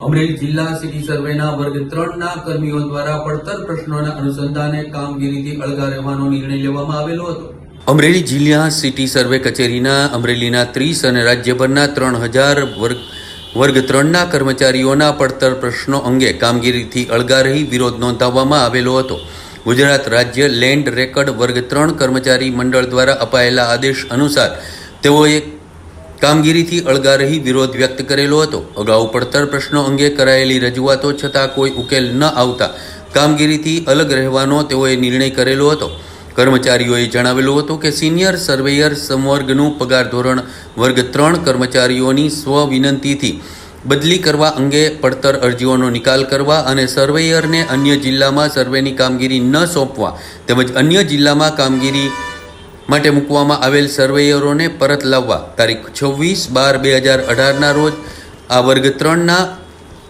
અમરેલી જિલ્લા સિટી સર્વેના વર્ગ ત્રણના કર્મીઓ દ્વારા પડતર પ્રશ્નોના અનુસંધાને કામગીરીથી અળગા રહેવાનો નિર્ણય લેવામાં આવેલો હતો. અમરેલી જિલ્લા સિટી સર્વે કચેરીના અમરેલીના ત્રીસ અને રાજ્યભરના ત્રણ હજાર વર્ગ વર્ગ ત્રણના કર્મચારીઓના પડતર પ્રશ્નો અંગે કામગીરીથી અળગા રહી વિરોધ નોંધાવવામાં આવેલો હતો. ગુજરાત રાજ્ય લેન્ડ રેકર્ડ વર્ગ ત્રણ કર્મચારી મંડળ દ્વારા અપાયેલા આદેશ અનુસાર તેઓએ કામગીરીથી અળગા રહી વિરોધ વ્યક્ત કરેલો હતો. અગાઉ પડતર પ્રશ્નો અંગે કરાયેલી રજૂઆતો છતાં કોઈ ઉકેલ ન આવતા કામગીરીથી અલગ રહેવાનો તેઓએ નિર્ણય કરેલો હતો. કર્મચારીઓએ જણાવેલું હતું કે સિનિયર સર્વેયર સંવર્ગનું પગાર ધોરણ વર્ગ ત્રણ કર્મચારીઓની સ્વ વિનંતીથી બદલી કરવા અંગે પડતર અરજીઓનો નિકાલ કરવા અને સર્વેયરને અન્ય જિલ્લામાં સર્વેની કામગીરી ન સોંપવા તેમજ અન્ય જિલ્લામાં કામગીરી માટે મૂકવામાં આવેલ સર્વેયરોને પરત લાવવા તારીખ છવ્વીસ બાર બે હજાર અઢારના રોજ આ વર્ગ ત્રણના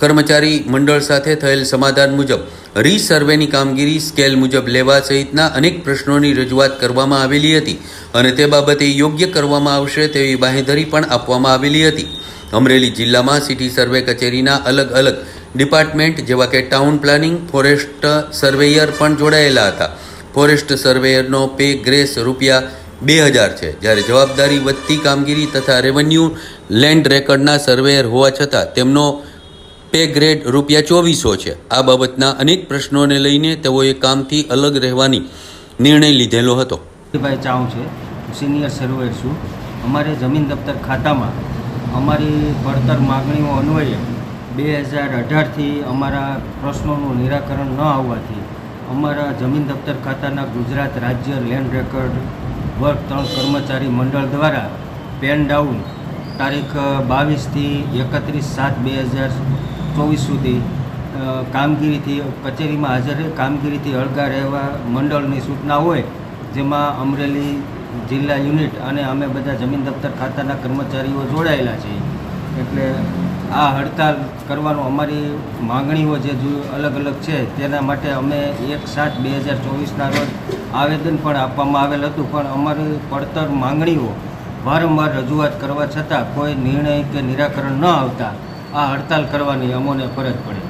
કર્મચારી મંડળ સાથે થયેલ સમાધાન મુજબ રીસર્વેની કામગીરી સ્કેલ મુજબ લેવા સહિતના અનેક પ્રશ્નોની રજૂઆત કરવામાં આવેલી હતી અને તે બાબતે યોગ્ય કરવામાં આવશે તેવી બાંહેધરી પણ આપવામાં આવેલી હતી. અમરેલી જિલ્લામાં સિટી સર્વે કચેરીના અલગ અલગ ડિપાર્ટમેન્ટ જેવા કે ટાઉન પ્લાનિંગ, ફોરેસ્ટ સર્વેયર પણ જોડાયેલા હતા. ફોરેસ્ટ સર્વેયરનો પે ગ્રેસ રૂપિયા બે હજાર છે. જ્યારે જવાબદારી વધતી કામગીરી તથા રેવન્યુ લેન્ડ રેકર્ડના સર્વેયર હોવા છતાં તેમનો પે ગ્રેડ રૂપિયા ચોવીસો છે. આ બાબતના અનેક પ્રશ્નોને લઈને તેઓએ કામથી અલગ રહેવાની નિર્ણય લીધેલો હતો. ભાઈ ચાઉ છે. સિનિયર સર્વેર છું. અમારે જમીન દફતર ખાતામાં અમારી પડતર માગણીઓ અન્વયે બે હજાર અઢારથી અમારા પ્રશ્નોનું નિરાકરણ ન આવવાથી અમારા જમીન દફતર ખાતાના ગુજરાત રાજ્ય લેન્ડ રેકોર્ડ વર્ગ ત્રણ કર્મચારી મંડળ દ્વારા પેન ડાઉન તારીખ બાવીસથી એકત્રીસ સાત બે હજાર ચોવીસ સુધી કામગીરીથી કચેરીમાં હાજર કામગીરીથી અળગા રહેવા મંડળની સૂચના હોય, જેમાં અમરેલી જિલ્લા યુનિટ અને અમે બધા જમીન દફતર ખાતાના કર્મચારીઓ જોડાયેલા છીએ. એટલે આ હડતાલ કરવાનું અમારી માંગણીઓ જે અલગ અલગ છે, તેના માટે અમે એક સાત બે હજાર ચોવીસના રોજ આવેદન પણ આપવામાં આવેલ હતું, પણ અમારી પડતર માંગણીઓ વારંવાર રજૂઆત કરવા છતાં કોઈ નિર્ણય કે નિરાકરણ ન આવતા આ હડતાલ કરવાની અમોને ફરજ પડી.